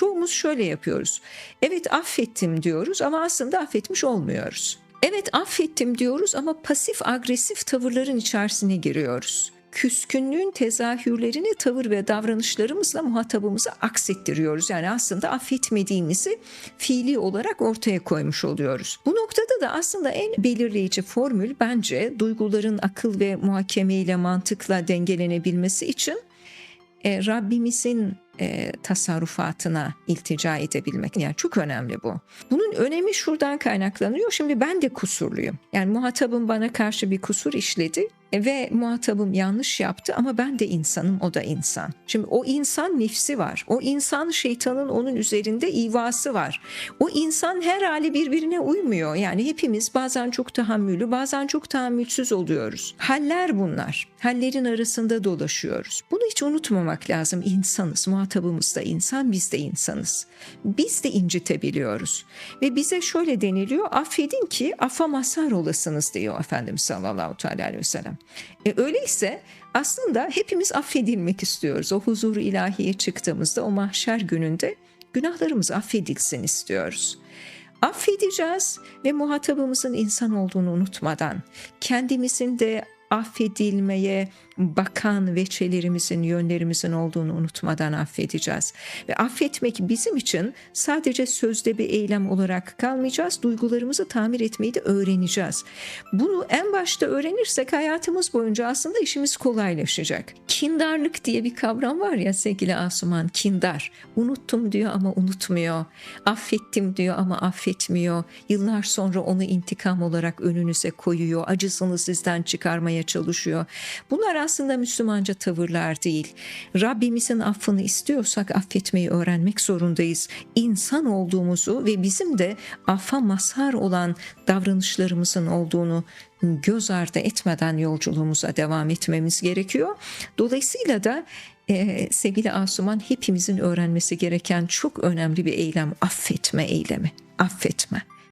çoğumuz şöyle yapıyoruz. Evet affettim diyoruz ama aslında affetmiş olmuyoruz. Evet affettim diyoruz ama pasif agresif tavırların içerisine giriyoruz. Küskünlüğün tezahürlerini tavır ve davranışlarımızla muhatabımıza aksettiriyoruz. Yani aslında affetmediğimizi fiili olarak ortaya koymuş oluyoruz. Bu noktada da aslında en belirleyici formül bence duyguların akıl ve muhakemeyle mantıkla dengelenebilmesi için e, Rabbimizin e, tasarrufatına iltica edebilmek. Yani çok önemli bu. Bunun önemi şuradan kaynaklanıyor. Şimdi ben de kusurluyum. Yani muhatabım bana karşı bir kusur işledi ve muhatabım yanlış yaptı ama ben de insanım o da insan. Şimdi o insan nefsi var. O insan şeytanın onun üzerinde ivası var. O insan her hali birbirine uymuyor. Yani hepimiz bazen çok tahammülü bazen çok tahammülsüz oluyoruz. Haller bunlar. Hallerin arasında dolaşıyoruz. Bunu hiç unutmamak lazım. İnsanız. Muhatabımız da insan biz de insanız. Biz de incitebiliyoruz. Ve bize şöyle deniliyor. Affedin ki affa mazhar olasınız diyor Efendimiz sallallahu aleyhi ve sellem. E, öyleyse aslında hepimiz affedilmek istiyoruz. O huzur ilahiye çıktığımızda o mahşer gününde günahlarımız affedilsin istiyoruz. Affedeceğiz ve muhatabımızın insan olduğunu unutmadan kendimizin de affedilmeye bakan veçelerimizin, yönlerimizin olduğunu unutmadan affedeceğiz. Ve affetmek bizim için sadece sözde bir eylem olarak kalmayacağız, duygularımızı tamir etmeyi de öğreneceğiz. Bunu en başta öğrenirsek hayatımız boyunca aslında işimiz kolaylaşacak. Kindarlık diye bir kavram var ya sevgili Asuman, kindar. Unuttum diyor ama unutmuyor. Affettim diyor ama affetmiyor. Yıllar sonra onu intikam olarak önünüze koyuyor. Acısını sizden çıkarmaya çalışıyor. Bunlar aslında Müslümanca tavırlar değil. Rabbimizin affını istiyorsak affetmeyi öğrenmek zorundayız. İnsan olduğumuzu ve bizim de affa mazhar olan davranışlarımızın olduğunu göz ardı etmeden yolculuğumuza devam etmemiz gerekiyor. Dolayısıyla da e, sevgili Asuman hepimizin öğrenmesi gereken çok önemli bir eylem affetme eylemi. Affetme.